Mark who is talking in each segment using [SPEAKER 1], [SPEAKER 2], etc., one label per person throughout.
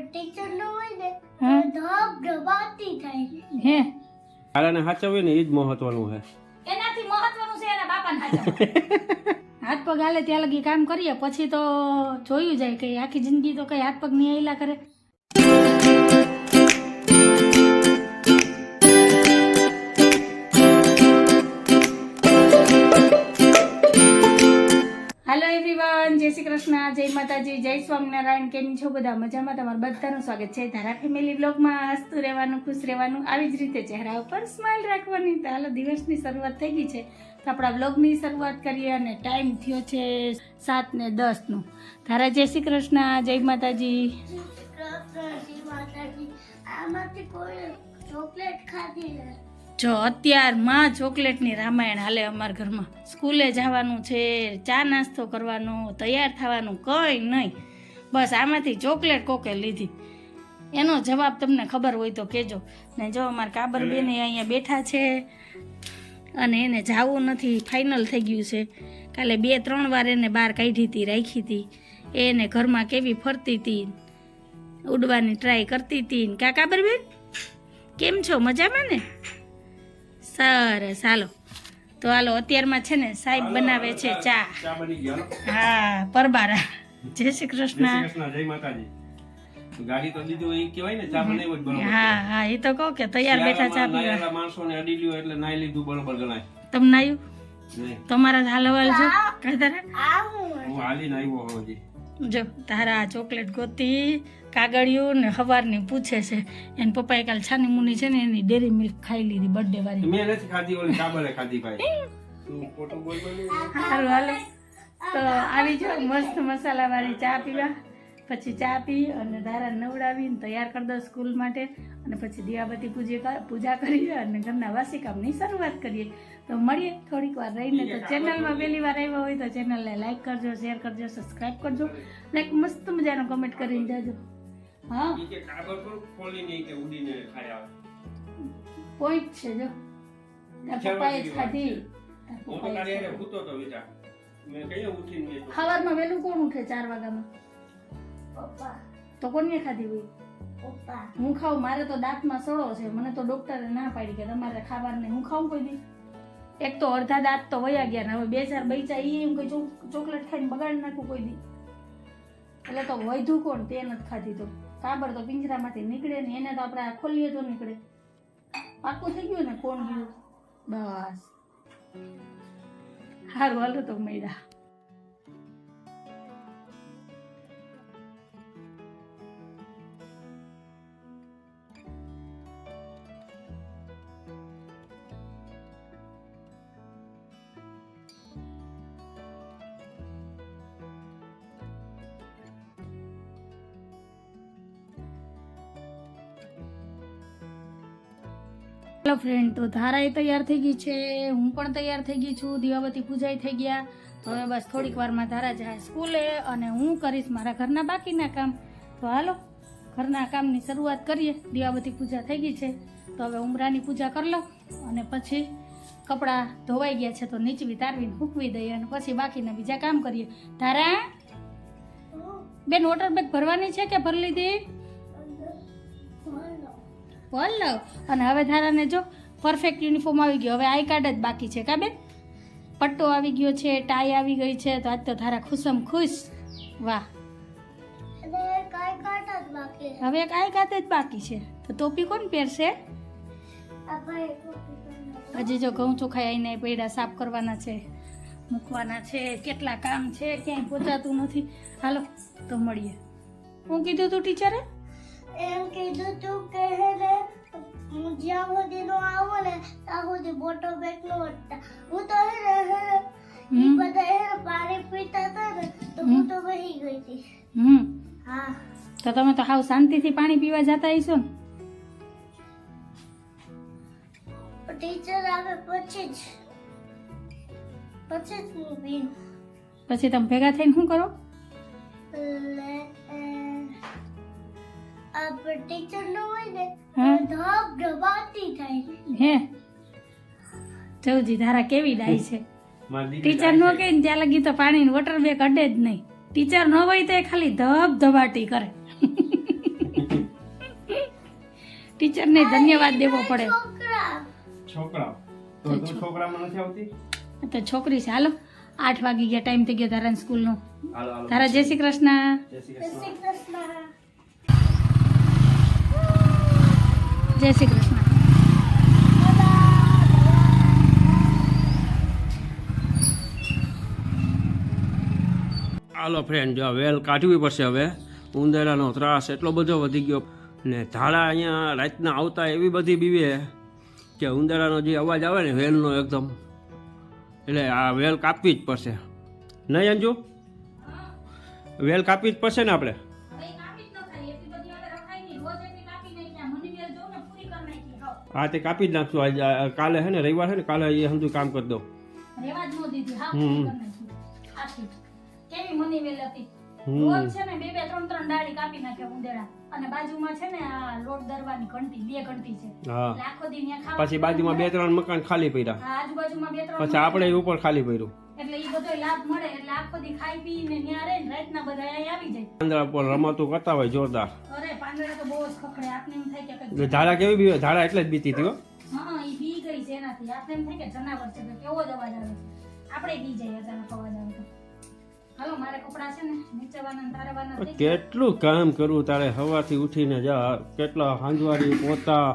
[SPEAKER 1] Teacher ન હોય ને
[SPEAKER 2] હા.
[SPEAKER 1] થાય
[SPEAKER 3] ને એ જ મહત્વનું છે
[SPEAKER 2] એનાથી મહત્વનું છે એના બાપાને હાચવવા. હાથ પગ હાલે ત્યાં લગી કામ કરીએ પછી તો જોયું જાય કે આખી જિંદગી તો કઈ હાથ પગ નહીં આયલા કરે કૃષ્ણ, જય માતાજી, જય સ્વામિનારાયણ, કેમ છો બધા? મજામાં? તમારું બધાનું સ્વાગત છે. ધારા ફેમિલી બ્લોગમાં હસતું રહેવાનું, ખુશ રહેવાનું, આવી જ રીતે ચહેરા ઉપર સ્માઇલ રાખવાની. તો હાલો, દિવસની શરૂઆત થઈ ગઈ છે. તો આપણા બ્લોગની શરૂઆત કરીએ અને ટાઈમ થયો છે સાત ને દસનો ધારા, જય શ્રી કૃષ્ણ, જય માતાજી.
[SPEAKER 1] ચોકલેટ ખાધી
[SPEAKER 2] જો અત્યારમાં ચોકલેટની રામાયણ હાલે અમારા ઘરમાં. સ્કૂલે જવાનું છે ચા નાસ્તો કરવાનો તૈયાર થવાનું કંઈ નહીં. બસ આમાંથી ચોકલેટ કોકે લીધી. એનો જવાબ તમને ખબર હોય તો કહેજો. ને જો અમારા કાબરબેન બેન અહીંયા બેઠા છે અને એને જવું નથી ફાઇનલ થઈ ગયું છે. કાલે બે ત્રણ વાર એને બહાર કાઢી હતી રાખી હતી. એને ઘરમાં કેવી ફરતી હતી ઉડવાની ટ્રાય કરતી હતી. ને કા કાબરબેન? કેમ છો? મજામાં ને? સરસ હાલો. તો હાલો અત્યારમાં છે ને સાહેબ બનાવે છે ચા.
[SPEAKER 3] હાલો.
[SPEAKER 2] હા પરબારા. જય શ્રી કૃષ્ણ.
[SPEAKER 3] કૃષ્ણ જય માતાજી. ગાડી તો દીધું એ કહેવાય ને ચા બનાવી જ બરોબર
[SPEAKER 2] હા હા એ તો કહો કે તૈયાર બેઠા ચા પીવા.
[SPEAKER 3] નાયેલા માણસોને અડી લ્યો એટલે નાઈ લીધું બરોબર ગણાય.
[SPEAKER 2] તમને આવ્યું?
[SPEAKER 3] નહીં.
[SPEAKER 2] તમારા હાલ હવાલ છે કઈ તારા?
[SPEAKER 3] હું હાલીને આવ્યો હજી.
[SPEAKER 2] જો તારા આ ચોકલેટ ગોતી કાગળિયું ને હવારની પૂછે છે. એને પપ્પાએ કાલ છાની મુની છે ને એની ડેરી મિલ્ક ખાઈ લીધી બર્થડે વાળી.
[SPEAKER 3] મેં નથી ખાધી ઓલી કાબરે ખાધી ભાઈ. તું ખોટું બોલ બોલ. નહીં.
[SPEAKER 2] સારું હાલો. તો આવી જાઓ મસ્ત મસાલાવાળી ચા પીવા. પછી ચા પી અને દારા નવડાવીને તૈયાર કરી દો સ્કૂલ માટે. અને પછી દિવાબતી પૂજા પૂજા કરીએ અને ઘરના વાસી કામની શરૂઆત કરીએ. તો મળીએ થોડીક વાર રહીને. તો ચેનલમાં પહેલી વાર આવ્યા હોય તો ચેનલને લાઈક કરજો શેર કરજો સબસ્ક્રાઈબ કરજો. અને એક મસ્ત મજાનો કમેન્ટ કરીને જાજો હા. પોઈન્ટ છે જો. પપ્પાએ જ ખાધી.
[SPEAKER 3] હું તો
[SPEAKER 2] જ
[SPEAKER 3] મેં ઉઠીને
[SPEAKER 2] વહેલું કોણ ઉઠે ચાર વાગ્યામાં?
[SPEAKER 1] પપ્પા.
[SPEAKER 2] તો કોને ખાધી હોય?
[SPEAKER 1] પપ્પા.
[SPEAKER 2] હું ખાઉં મારે તો દાંતમાં સડો છે. મને તો ડોક્ટરે ના પાડી કે તમારે ખાવાનું હું ખાઉં કોઈ દી? એક તો અડધા દાંત તો વયા ગયા ને હવે બે ચાર બૈચા એ એમ કે ચોક- ચોકલેટ ખાઈને બગાડી નાખું કોઈ દી. એટલે તો વધુ કોણ? તે નથી ખાધી તો. કાબર તો પિંજરામાંથી નીકળે ને એને તો આપણે આ ખોલીએ તો નીકળે. પાકું થઈ ગયું ને કોણ ગયું? બસ. સારું હાલો તો મળ્યા. હેલો ફ્રેન્ડ તો ધારાએ તૈયાર થઈ ગઈ છે. હું પણ તૈયાર થઈ ગઈ છું. દિવાબતી પૂજાઈ થઈ ગયા. હવે બસ થોડીક વારમાં ધારા જાય સ્કૂલે અને હું કરીશ મારા ઘરના બાકીના કામ. તો હાલો, ઘરના કામની શરૂઆત કરીએ. દિવાબતી પૂજા થઈ ગઈ છે. તો હવે ઉમરાની પૂજા કરી લો અને પછી કપડાં ધોવાઈ ગયા છે તો નીચવી, તારવીને ફૂંકવી દઈએ અને પછી બાકીના બીજા કામ કરીએ. ધારા, બેન વોટર બેગ ભરવાની છે કે ભરી લીધી? વલ્લવ અને હવે ધારાને જો પરફેક્ટ યુનિફોર્મ આવી ગયો. હવે આઈ કાર્ડ જ બાકી છે કા બેન? પટ્ટો આવી ગયો છે ટાઈ આવી ગઈ છે તો આજ તો ધારા ખુશમ ખુશ. વાહ. હવે એક આઈ કાર્ડ જ બાકી છે. તો ટોપી કોણ પહેરશે? હજી જો ઘઉં ચોખાઈ આવીને પૈડા સાફ કરવાના છે મૂકવાના છે કેટલા કામ છે ક્યાંય પહોંચાતું નથી. હાલો તો મળીએ. હું કીધું તું ટીચરે?
[SPEAKER 1] એમ કીધું તું કે હે જ્યાં સુધી નો આવો ને ત્યાં સુધી બોટો બેગ નો હું તો હે ને હે
[SPEAKER 2] હું
[SPEAKER 1] બધા હે પાણી પીતા હતા ને તો હું તો વહી ગઈ હતી.
[SPEAKER 2] હમ.
[SPEAKER 1] હા.
[SPEAKER 2] તો તમે તો હાવ શાંતિથી પાણી પીવા જતા હશો ને?
[SPEAKER 1] ટીચર આવે પછી જ પછી જ હું પીવું.
[SPEAKER 2] પછી તમે ભેગા થઈને શું કરો?
[SPEAKER 1] એટલે ટીચર નો હોય ને ધબ ધબાતી થાય.
[SPEAKER 2] હે? જવજી ધારા કેવી ડાય છે? ટીચર નો કે ત્યાં લગી તો પાણી વોટર બેગ અડે જ નહીં. ટીચર ન હોય તો એ ખાલી ધબ ધબાટી કરે. ટીચરને ધન્યવાદ દેવો પડે.
[SPEAKER 1] છોકરા.
[SPEAKER 3] છોકરા. તો છોકરામાં નથી આવતી?
[SPEAKER 2] તો છોકરી છે. હાલો આઠ વાગી ગયા ટાઈમ થઈ ગયો તારા સ્કૂલનો
[SPEAKER 3] હાલો હાલો.
[SPEAKER 2] તારા જય શ્રી કૃષ્ણ.
[SPEAKER 3] જય શ્રી કૃષ્ણ
[SPEAKER 1] શ્રી કૃષ્ણ
[SPEAKER 2] જય શ્રી કૃષ્ણ.
[SPEAKER 3] હાલો ફ્રેન્ડ જો વેલ કાઢવી પડશે હવે. ઉંદેડાનો ત્રાસ એટલો બધો વધી ગયો. ને ધાડા અહીંયા રાતના આવતા એવી બધી બીવે કે ઉંદેડાનો જે અવાજ આવે ને વેલનો એકદમ. એટલે આ વેલ કાપવી જ પડશે. નહીં અંજુ? વેલ કાપવી જ પડશે ને આપણે? હા. તે કાપી જ નાખશું. આજે કાલે હે ને રવિવાર છે ને કાલે એ સમજુ કામ કરી દઉં.
[SPEAKER 2] રેવા જ ન દીધી. હા
[SPEAKER 3] હમ.
[SPEAKER 2] કેવી મની વેલ હતી. રોજ છે ને બે બે ત્રણ ત્રણ ડાળી કાપી નાખે ઉંદેડા. અને બાજુમાં છે ને આ લોટ દરવાની ઘંટી બે ઘંટી છે.
[SPEAKER 3] હા.
[SPEAKER 2] એટલે આખો દી ખાવા
[SPEAKER 3] પછી બાજુમાં બે ત્રણ મકાન ખાલી પડ્યા
[SPEAKER 2] આજુબાજુમાં બે ત્રણ
[SPEAKER 3] પછી આપણે ઉપર ખાલી પડ્યું
[SPEAKER 2] એટલે ઈ બધો લાભ મળે એટલે આખો દી ખાઈ પીને ન્યા રહે ને રાતના બધા આવી જાય.
[SPEAKER 3] પાંદડા પર રમાતું કરતા હોય જોરદાર.
[SPEAKER 2] અરે પાંદડા તો બહુ જ ખખડે આપને એમ થાય કે કંઈક
[SPEAKER 3] ધારા કેવી બી ધારા એટલે જ બીતી હતી હો.
[SPEAKER 2] હા ઈ બી ગઈ છે એનાથી. આપને એમ થાય કે જનાવર છે તો કેવો જ અવાજ આવે છે. આપણે બી જઈએ અચાનક અવાજ આવે તો. મારે કપડા છે ને નીચેવાના ને તારેવાના થઈ ગયા.
[SPEAKER 3] કેટલું કામ કરવું તારે? સવારથી ઉઠીને જા. કેટલા હાંજવારી પોતા.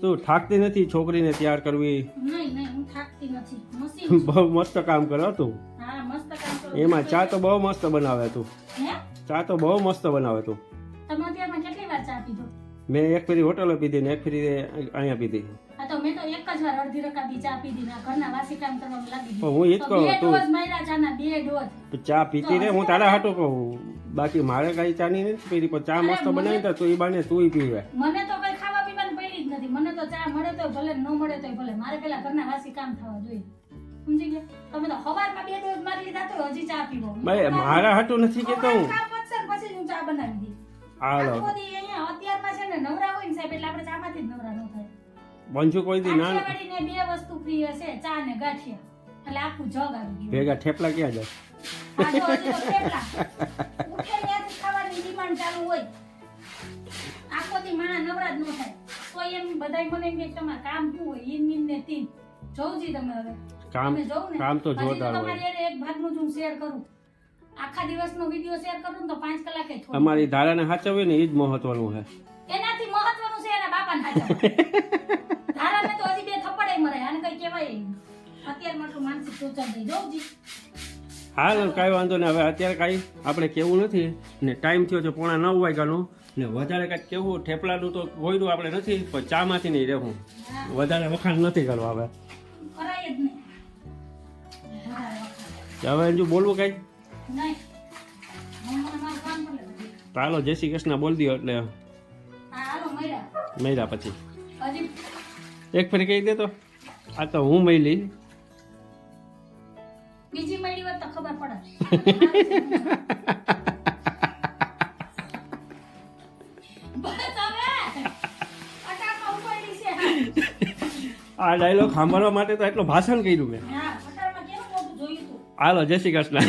[SPEAKER 3] તું થાકતી નથી છોકરીને તૈયાર કરવી?
[SPEAKER 2] નહીં નહીં હું થાકતી નથી. મશીન
[SPEAKER 3] બહુ મસ્ત કામ કરો તું.
[SPEAKER 2] હા મસ્ત કામ કરો.
[SPEAKER 3] એમાં ચા તો બહુ મસ્ત બનાવે તું.
[SPEAKER 2] હે?
[SPEAKER 3] ચા તો બહુ મસ્ત બનાવે તું.
[SPEAKER 2] તમે અત્યારમાં કેટલી વાર ચા પીધો?
[SPEAKER 3] મેં એક ફેરી હોટલે પીધી ને એક ફેરી અહીંયા પીધી.
[SPEAKER 2] આ અડધી રકા બી ચા પીધી ના ઘરના વાસી કામ કરવામાં લાગી
[SPEAKER 3] હું જ
[SPEAKER 2] તો
[SPEAKER 3] કહું
[SPEAKER 2] બે
[SPEAKER 3] તું.
[SPEAKER 2] ડોઝ માર્યા ચાના બે ડોઝ.
[SPEAKER 3] ચા પીતી રે હું તારા હાટો કહું. બાકી મારે કઈ ચા ની નથી પીધી પણ ચા મસ્ત બનાવી તો એ ઈ બાને તું પીવે.
[SPEAKER 2] મને તો કઈ ખાવા પીવાની પડી જ નથી. મને તો ચા મળે તો ભલે ન મળે તો ભલે. મારે પેલા ઘરના વાસી કામ થવા જોઈએ. સમજી ગયા? તમે તો સવારમાં બે ડોઝ મારી લીધા તો હજી ચા પીવો.
[SPEAKER 3] ભાઈ મારા હાટું નથી કેતો હું.
[SPEAKER 2] કામ પતશે પછી હું ચા બનાવી દી
[SPEAKER 3] હાલો.
[SPEAKER 2] અહીંયા અત્યારમાં છે ને નવરા હોય ને સાહેબ એટલે આપણે ચામાંથી જ નવરા ન થાય.
[SPEAKER 3] બંજુ કોઈ દી ના
[SPEAKER 2] કાઠિયાવાડીને બે વસ્તુ પ્રિય છે ચા ને ગાંઠિયા. એટલે આખું જગ આવી ગયું.
[SPEAKER 3] ભેગા ઠેપલા ક્યાં જાય?
[SPEAKER 2] આ જો હજી તો થેપલા. ઉઠે ત્યાંથી ખાવાની ડિમાન્ડ ચાલુ હોય. આખો દી માણસ નવરા જ ન થાય. તો એમ બધાય મને એમ કે તમારે કામ શું હોય? ઈન ઈન ને તીન. જોઉં જી તમે હવે.
[SPEAKER 3] કામ
[SPEAKER 2] તમે જોઉં ને?
[SPEAKER 3] કામ તો જોરદાર હોય.
[SPEAKER 2] તમારી હારે એક ભાગનું જ હું શેર કરું. આખા દિવસનો વીડિયો શેર કરું ને તો પાંચ કલાકે થોડું.
[SPEAKER 3] અમારી ધારાને સાચવવી ને એ જ મહત્વનું છે.
[SPEAKER 2] એનાથી મહત્વનું છે એના બાપાને હાચવવા. ધારાને તો હજી બે થપ્પડે મરે માનસિક થઈ જી.
[SPEAKER 3] હાલ કાંઈ વાંધો નહીં. હવે અત્યારે કાંઈ આપણે કેવું નથી ને ટાઈમ થયો છે પોણા નવ વાગ્યાનો ને વધારે કાંઈક કેવું થેપલાનું તો ગોયરું આપણે નથી પણ ચામાંથી નહીં રહેવું. વધારે વખાણ નથી કરવા હવે. હવે હજુ બોલવું કાંઈ?
[SPEAKER 2] મારું.
[SPEAKER 3] ચાલો જય શ્રી કૃષ્ણ બોલ દો એટલે. મર્યા પછી. એક ફરી કહી દે તો. આ તો હું મળી.
[SPEAKER 2] બીજી મળી વાત તો ખબર પડે
[SPEAKER 3] આ ડાયલોગ સાંભળવા માટે તો એટલું ભાષણ કર્યું મેં. હાલો જય શ્રી કૃષ્ણ.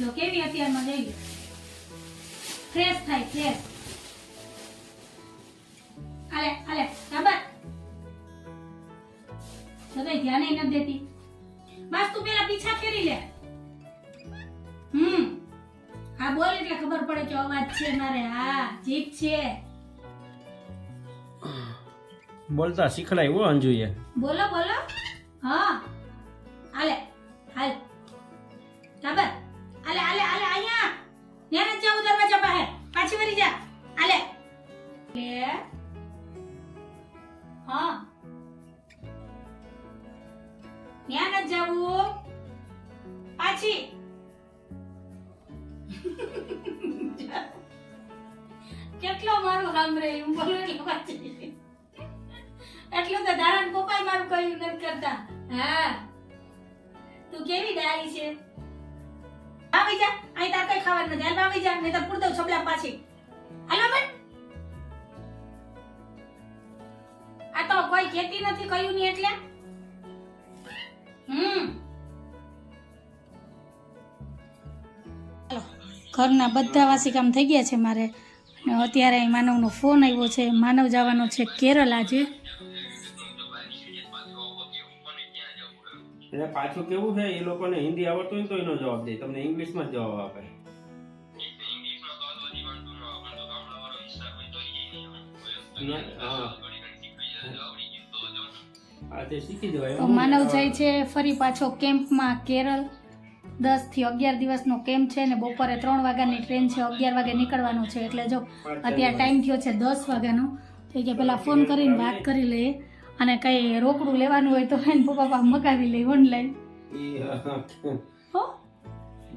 [SPEAKER 2] જો કેવી અત્યારમાં જઈ ફ્રેશ થાય ફ્રેશ હાલે હાલે કાબર તો કઈ ધ્યાન ન દેતી. બસ તું પેલા પીછા ફેરી લે. હમ. હા બોલ એટલે ખબર પડે કે અવાજ છે મારે. હા જીભ છે.
[SPEAKER 3] બોલતા શીખડાય હો અંજુએ.
[SPEAKER 2] બોલો બોલો. હા. હાલે હાલ. કાબર હાલે હાલે હાલે અહીંયા. ન્યા નથી દરવાજા બહાર. પાછી વળી જા. આલે લે. હા. નેના નથી પાછી. કેટલો મારું રે, એમ બોલો એટલે પાછી એટલું તો ધારણ પપ્પાએ મારું કહ્યું નથી કરતા. હા. તું કેવી ડાળી છે? આવી જા. અહીં તાર કઈ ખાવાનું નથી. હાલ આવી જા. નહીં તો પૂરતો છબલા પાછી. હાલો બેન. આ તો કોઈ ખેતી નથી કયું નહીં એટલે. હમ. ઘરના બધા વાસી કામ થઈ ગયા છે મારે. અને અત્યારે માનવનો ફોન આવ્યો છે. માનવ જવાનો છે કેરળ આજે.
[SPEAKER 3] એને પાછું કેવું છે એ લોકોને હિન્દી આવડતું હોય તો એનો જવાબ દે. તમને ઇંગ્લિશમાં જ જવાબ આપે. તો
[SPEAKER 2] માનવ જાય છે ફરી પાછો કેમ્પમાં કેરળ દસથી અગિયાર દિવસનો કેમ્પ છે ને બપોરે ત્રણ વાગ્યાની ટ્રેન છે અગિયાર વાગે નીકળવાનું છે. એટલે જો અત્યારે ટાઈમ થયો છે દસ વાગ્યાનો. તો કે પેલા ફોન કરીને વાત કરી લઈએ. અને કંઈ રોકડું લેવાનું હોય તો એને પપ્પા મગાવી લે ઓનલાઈન
[SPEAKER 3] હો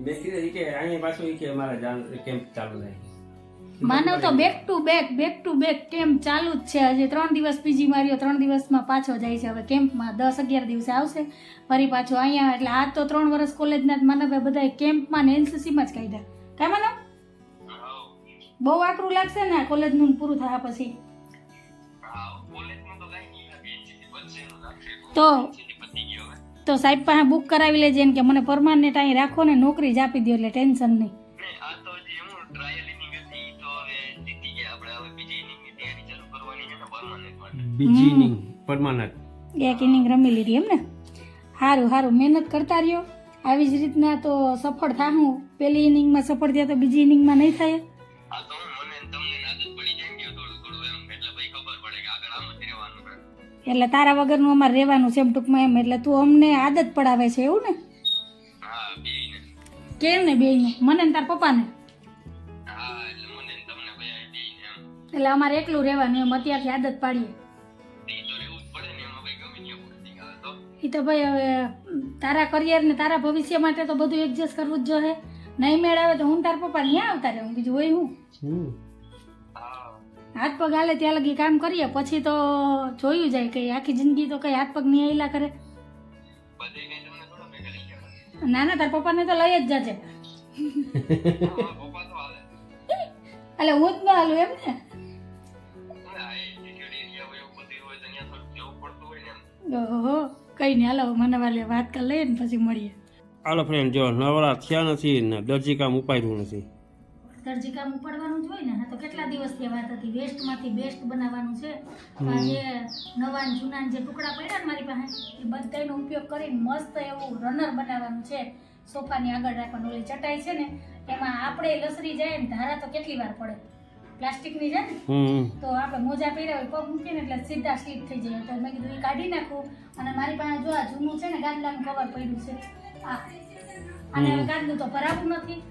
[SPEAKER 3] મેં કે અહીંયા પાછું કે મારા જાન કેમ્પ ચાલુ થાય.
[SPEAKER 2] માનવ તો back to back back to back camp ચાલુ જ છે. હજી ત્રણ દિવસ પીજી માર્યો ત્રણ દિવસમાં પાછો જાય છે. હવે કેમ્પમાં દસ અગિયાર દિવસે આવશે. ફરી પાછો અહીંયા એટલે આ તો ત્રણ વર્ષ કોલેજના જ માનવે બધા કેમ્પમાં ને એનસીસીમાં જ કાઢ્યા. કાંઈ માનવ બહુ આકરું લાગશે ને કોલેજનું પૂરું થયા પછી? તો તો સાહેબ પાસે બુક કરાવી લેજે ને કે મને પરમાનન્ટ અહીં રાખો ને નોકરી જ આપી દો એટલે ટેન્શન નહીં.
[SPEAKER 3] બીજી ઇનિંગ પરમાનન્ટ
[SPEAKER 2] એક ઇનિંગ રમી લીધી એમ ને સારું સારું મહેનત કરતા રહ્યો. આવી જ રીતના તો સફળ થાહું. પેલી ઇનિંગમાં સફળ થયા તો બીજી ઇનિંગમાં નહીં થાય. એટલે તારા વગરનું અમારે રહેવાનું છે એમ ટૂંકમાં એમ. એટલે તું અમને આદત પડાવે છે એવું ને? કેમ ને બેયને? મને ને તાર પપ્પાને? એટલે અમારે એકલું રહેવાનું એમ અત્યારથી આદત પાડીએ. એ તો. ભાઈ હવે તારા કરિયર ને તારા ભવિષ્ય માટે તો બધું એડજસ્ટ કરવું જ જોઈએ નહીં મેળવે તો હું તાર પપ્પા ત્યાં આવતા હું બીજું હોય હું? હાથ પગ હાલે ત્યાં લગી કામ કરીએ, પછી તો જોયું જાય કે આખી જિંદગી તો કઈ હાથ પગ નહીં આયલા કરે. ના ના તાર પપ્પાને તો લઈ જ જાજે. એટલે હું જ ન હાલું એમ ને? ઓહો, કઈ નહીં, હાલો, મને વાલે વાત કરી લઈએ ને પછી મળીએ.
[SPEAKER 3] હાલો ફ્રેન્ડ જો નવરા થયા નથી ને દરજી કામ ઉપાડ્યું નથી.
[SPEAKER 2] દરજી કામ ઉપાડવાનું જ હોય ને હા તો કેટલા દિવસથી વાત હતી? વેસ્ટમાંથી બેસ્ટ બનાવવાનું છે. જે નવા જૂના જે ટુકડા પડ્યા ને મારી પાસે એ બધાનો ઉપયોગ કરીને મસ્ત એવું રનર બનાવવાનું છે. સોફાની આગળ રાખવાનું ઓલી ચટાઈ છે ને એમાં આપણે લસરી જાય ને ધારા તો કેટલી વાર પડે? પ્લાસ્ટિકની છે ને તો આપણે મોજા પહેર્યા હોય પગ મૂકીને એટલે સીધા સ્લીપ થઈ જાય. તો મેં કીધું એ કાઢી નાખું. અને મારી પાસે જો આ જૂનું છે ને ગાદલાનું કવર પડ્યું છે. આ. અને ગાદલું તો ભરાવું નથી.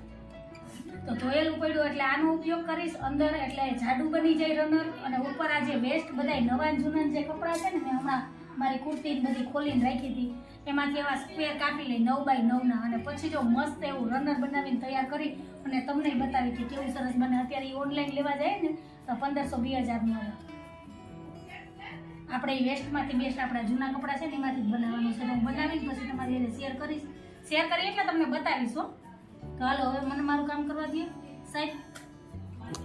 [SPEAKER 2] તો ધોયેલું પડ્યું એટલે આનો ઉપયોગ કરીશ. અંદર એટલે જાડું બની જાય રનર અને ઉપર આ જે વેસ્ટ બધા નવા જૂના જે કપડાં છે ને, મેં હમણાં મારી કુર્તી બધી ખોલીને રાખી હતી. એમાંથી એવા સ્ક્વેર કાપી લઈ નવ બાય નવના અને પછી જો મસ્ત એવું રનર બનાવીને તૈયાર કરી અને તમને બતાવી કે કેવું સરસ બને. અત્યારે એ ઓનલાઈન લેવા જાય ને, તો પંદરસો બે હજારની આવે. આપણે વેસ્ટમાંથી બેસ્ટ આપણા જૂના કપડાં છે ને, એમાંથી જ બનાવવાનું છે. તો હું બનાવીને પછી તમારી શેર કરીશ. શેર કરી એટલે તમને બતાવીશ હો. તો હાલો હવે મને મારું કામ કરવા દે સાહેબ.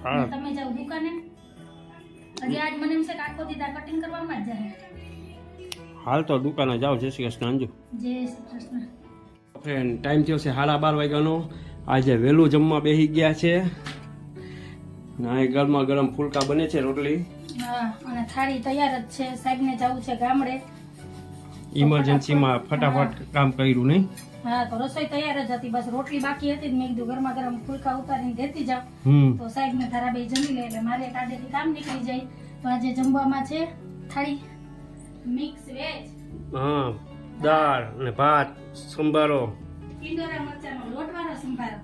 [SPEAKER 3] હા.
[SPEAKER 2] તમે જાઓ દુકાને. હજી આજ મને એમ છે કે આખો દીધા કટિંગ કરવામાં જ જાય.
[SPEAKER 3] હાલ તો દુકાને જાઓ જય શ્રી કૃષ્ણ અંજુ
[SPEAKER 2] જય શ્રી કૃષ્ણ.
[SPEAKER 3] ફ્રેન્ડ ટાઈમ થયો છે સાડા બાર વાગ્યાનો. આજે વહેલું જમવા બેસી ગયા છે. ના એ ગરમા ગરમ ફુલકા બને છે રોટલી.
[SPEAKER 2] હા અને થાળી તૈયાર જ છે. સાહેબને જવું છે ગામડે.
[SPEAKER 3] ઇમરજન્સીમાં ફટાફટ કામ કર્યું નહીં?
[SPEAKER 2] હા તો રસોઈ તૈયાર જ હતી. બસ રોટલી બાકી હતી મેં કીધું ગરમા ગરમ ફુલકા ઉતારીને દેતી
[SPEAKER 3] જાઉં.
[SPEAKER 2] તો સાહેબ ને તારા બે જમી લે એટલે મારે કાઢેથી કામ નીકળી જાય. તો આજે જમવામાં છે થાળી મિક્સ વેજ.
[SPEAKER 3] હા દાળ અને ભાત સંભારો.
[SPEAKER 2] ઇન્દોરા મરચાનો લોટવાળો સંભારો.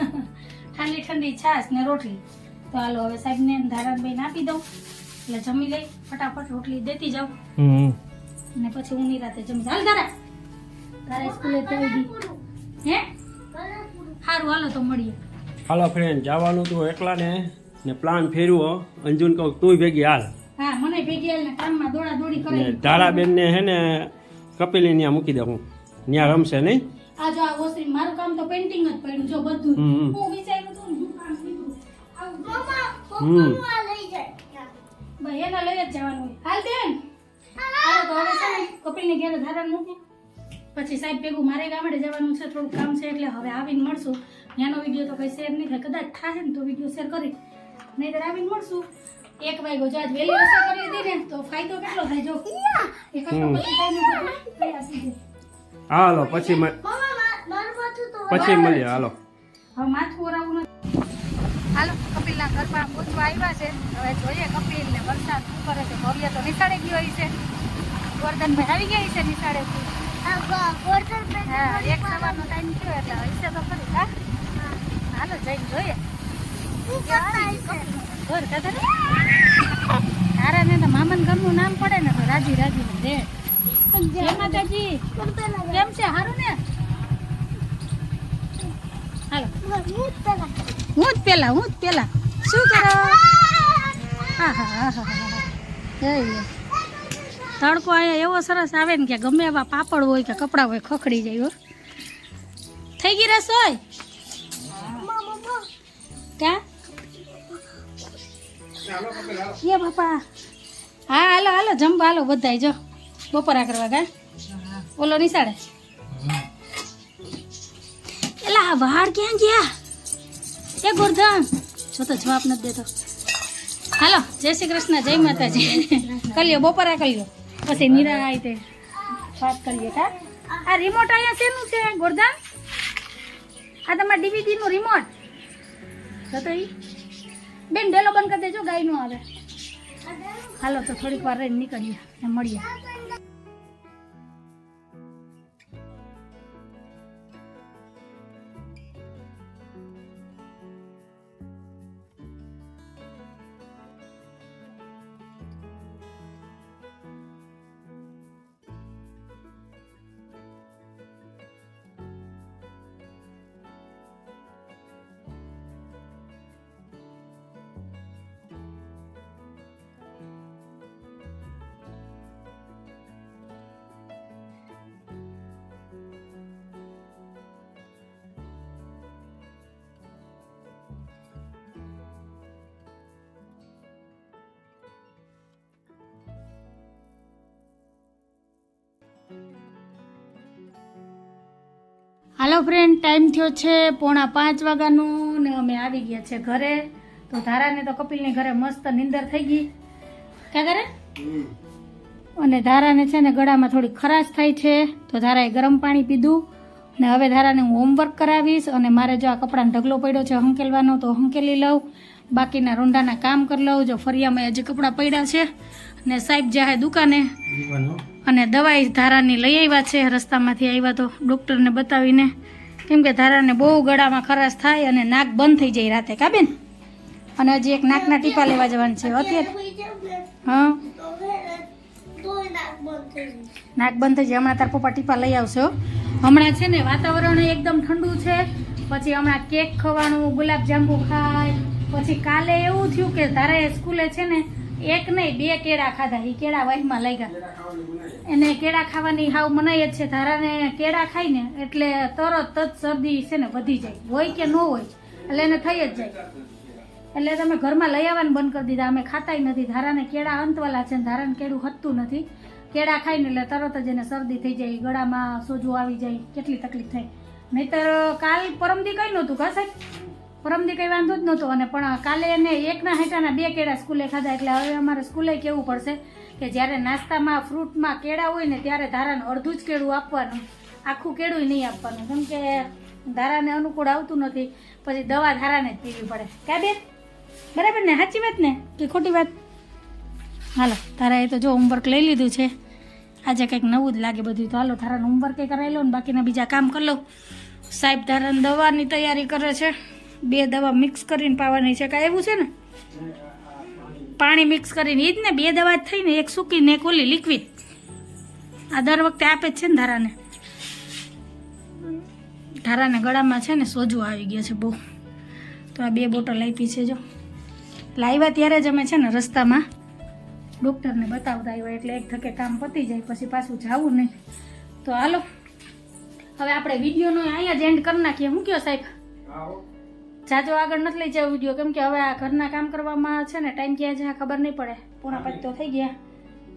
[SPEAKER 2] ઠંડી ઠંડી છાશ ને રોટલી. તો હાલો હવે સાહેબને ને ધારાભાઈને આપી દઉં. એટલે જમી લઈ ફટાફટ રોટલી દેતી જાઉં. અને પછી હું રાતે જમી હાલ ધારા. તારે સ્કૂલે તો આવી હે? સારું હાલો તો મળીએ.
[SPEAKER 3] હાલો ફ્રેન્ડ જવાનું તું એકલા ને ને પ્લાન ફેરવો. અંજુન કહું તું ભેગી હાલ.
[SPEAKER 2] હા મને ભેગી આવીને કામમાં દોડા દોડી
[SPEAKER 3] ને
[SPEAKER 2] કરે
[SPEAKER 3] ધારાબેન ને હે ને કપિલી ત્યાં મૂકી દે હું. ત્યાં રમશે નહીં?
[SPEAKER 2] આ જો આ ઓસરી મારું કામ તો પેન્ટિંગ જ પડ્યું જો બધું.
[SPEAKER 3] હમ, હમ.
[SPEAKER 2] હું વિચાર્યું હતું ને હું કામ કીધું. આવું.
[SPEAKER 1] મમ્મા પપ્પા લઈ જાય.
[SPEAKER 2] ભાઈ એના લઈ જ જવાનું હાલ બેન. હાલો. તો હવે છે ને કપિલને ઘેર ધારા મૂકી. પછી સાહેબ ભેગું મારે ગામડે જવાનું છે થોડું કામ છે એટલે હવે આવીને મળશું. ત્યાંનો વીડિયો તો કંઈ શેર નહીં થાય. કદાચ થાય ને તો વીડિયો શેર કરી. નહીંતર આવીને મળશું. એક વાગ્યો જો આજ વહેલી રસોઈ કરી દીધી ને તો ફાયદો કેટલો થાય જો? એક
[SPEAKER 3] હાલો પછી મ-
[SPEAKER 1] મમ્મા મા- મારું માથું તો
[SPEAKER 3] પછી મળીએ હાલો.
[SPEAKER 2] હવે માથું ઓરાવું નથી. હાલો કપિલના ઘરમાં પૂછવા આવ્યા છે. હવે જોઈએ કપિલ ને વરસાદ શું કરે છે. ભવ્ય તો નિશાળે ગયો છે ગોરધનભાઈ આવી ગયા છે નિશાળેથી. એક સવારનો ટાઈમ થયો એટલે હશે તો હાલો જઈને જોઈએ ઘર દાદા તારા ને મામાના ઘરનું નામ પડે ને તો રાજી રાજી દે જય માતાજી કેમ છે સારું ને હાલો
[SPEAKER 1] હું જ પેલા
[SPEAKER 2] હું જ પેલા શું કરો હા હા હા. હા લે તડકો અહીંયા એવો સરસ આવે ને કે ગમે એવા પાપડ હોય કે કપડાં હોય ખખડી જાય હો. થઈ ગઈ રસોઈ? ક્યાં એ બાપા. હા હાલો હાલો જમવા હાલો બધાય જો. બપોરા કરવા કા ઓલો નિશાળે. એલા વાળ ક્યાં ગયા? એ ગોરધન. જો તો જવાબ નથી દેતો. હાલો જય શ્રી કૃષ્ણ જય માતાજી. કલ્યો બપોરા કલ્યો. પછી નિરાય તે વાત કરીએ કા આ રિમોટ અહીંયા શેનું છે, ગોરધન? આ તમારા ડીવીડી નું રિમોટ જો તો ઈ. બેન, ડેલો બંધ કરી દેજો, ગાયનું આવે. હાલો, તો થોડીક વાર રહીને નીકળીએ મળીએ. હાલો ફ્રેન્ડ ટાઈમ થયો છે પોણા પાંચ વાગ્યાનું ને અમે આવી ગયા છે ઘરે. તો ધારાને તો કપિલની ઘરે મસ્ત નિંદર થઈ ગઈ. ક્યાં કરે અને ધારાને છે ને ગળામાં થોડી ખરાશ થાય છે. તો ધારાએ ગરમ પાણી પીધું. ને હવે ધારાને હું હોમવર્ક કરાવીશ અને મારે જો આ કપડાનો ઢગલો પડ્યો છે હંકેલવાનો તો હંકેલી લઉં. બાકીના રૂંડાના કામ કરી લઉં. જો ફરિયામાં હજી કપડાં પડ્યા છે. ને સાહેબ જાહે દુકાને. અને દવાઈ ધારાની લઈ આવ્યા છે, રસ્તામાંથી આવ્યા તો ડૉક્ટરને બતાવીને. કેમ કે ધારાને બહુ ગળામાં ખરાશ થાય અને નાક બંધ થઈ જાય રાતે કાબેન અને હજી એક નાકના ટીપા લેવા જવાનું છે, અત્યારે. હા.
[SPEAKER 1] નાક બંધ થઈ જાય,
[SPEAKER 2] હમણાં તાર પપ્પા ટીપા લઈ આવશો હમણાં છે ને વાતાવરણ એકદમ ઠંડુ છે, પછી હમણાં કેક ખવાનું ગુલાબજાંબુ ખાય, પછી કાલે એવું થયું કે તારે સ્કૂલે છે ને એક નહીં, બે કેળા ખાધા. એ કેળા વહીમાં લઈ ગયા એને કેળા ખાવાની હાવ મનાય જ છે. ધારાને કેળા ખાય ને એટલે તરત જ શરદી છે ને વધી જાય. હોય કે ન હોય, એટલે એને થઈ જ જાય. એટલે તમે ઘરમાં લઈ આવવાનું બંધ કરી દીધા. અમે ખાતાય નથી. ધારાને કેળા અંતવાલા છે ધારાને કેળું હતતું નથી. કેળા ખાઈને એટલે તરત જ એને શરદી થઈ જાય. ગળામાં સોજો આવી જાય. કેટલી તકલીફ થાય. નહીતર કાલ પરમદી કઈ નહોતું સાહેબ? પરમદી કઈ વાંધો જ નહોતો અને પણ કાલે એને એકના હેઠાના બે કેળા સ્કૂલે ખાધા એટલે હવે અમારે સ્કૂલે કેવું પડશે કે જ્યારે નાસ્તામાં, ફ્રૂટમાં કેળા હોય ને ત્યારે ધારાને અડધું જ કેળું આપવાનું, આખું કેળું નહીં આપવાનું. કેમ કે ધારાને અનુકૂળ આવતું નથી, પછી દવા ધારાને જ પીવી પડે. ક્યાં બેન? બરાબર ને? સાચી વાત ને? કે ખોટી વાત? હાલો તારા એ તો જો હોમવર્ક લઈ લીધું છે. આજે કંઈક નવું જ લાગે બધું. તો હાલો તારાનું હોમવર્ક એ કરાવી લો ને બાકીના બીજા કામ કરી લો સાહેબ તારાને દવાની તૈયારી કરે છે. બે દવા મિક્સ કરીને પાવાની છે. કાંઈ એવું છે ને? પાણી મિક્સ કરીને એ જ ને, બે દવા જ થઈને એક સૂકી ને એક ઓલી લિક્વિડ આ દર વખતે આપે જ છે ને ધારાને. ધારાને ગળામાં છે ને, સોજો આવી ગયો છે બહુ. તો આ બે બોટલ આપી છે જો. લાવ્યા ત્યારે જ અમે છે ને રસ્તામાં ડૉક્ટરને બતાવતા આવ્યા એટલે એક થકે કામ પતી જાય, પછી પાછું જાવું નહીં. તો હાલો, હવે આપણે વિડીયોનો અહીંયા જ એન્ડ કરી નાખીએ. હું કયો સાહેબ? જાજો આગળ નથી લઈ જાય વીડિયો કેમ કે હવે આ ઘરના કામ કરવામાં છે ને ટાઈમ ક્યાં જાય ખબર નહીં પડે. પૂણા પાંચ તો થઈ ગયા.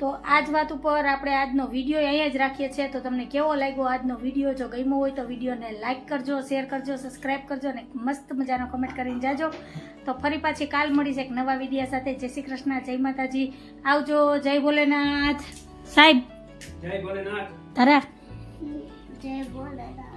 [SPEAKER 2] તો આ જ વાત ઉપર આપણે આજનો વીડિયો અહીંયા જ રાખીએ છીએ. તો તમને કેવો લાગ્યો આજનો વીડિયો? જો ગમ્યો હોય તો વિડીયોને લાઇક કરજો શેર કરજો સબસ્ક્રાઇબ કરજો અને મસ્ત મજાનો કમેન્ટ કરીને જાજો. તો ફરી પાછી કાલ મળી છે એક નવા વિડીયા સાથે. જય શ્રી કૃષ્ણ જય માતાજી. આવજો જય ભોલેનાથ. સાહેબ
[SPEAKER 3] જય ભોલેનાથ.
[SPEAKER 2] તારા.
[SPEAKER 1] જય ભોલેનાથ.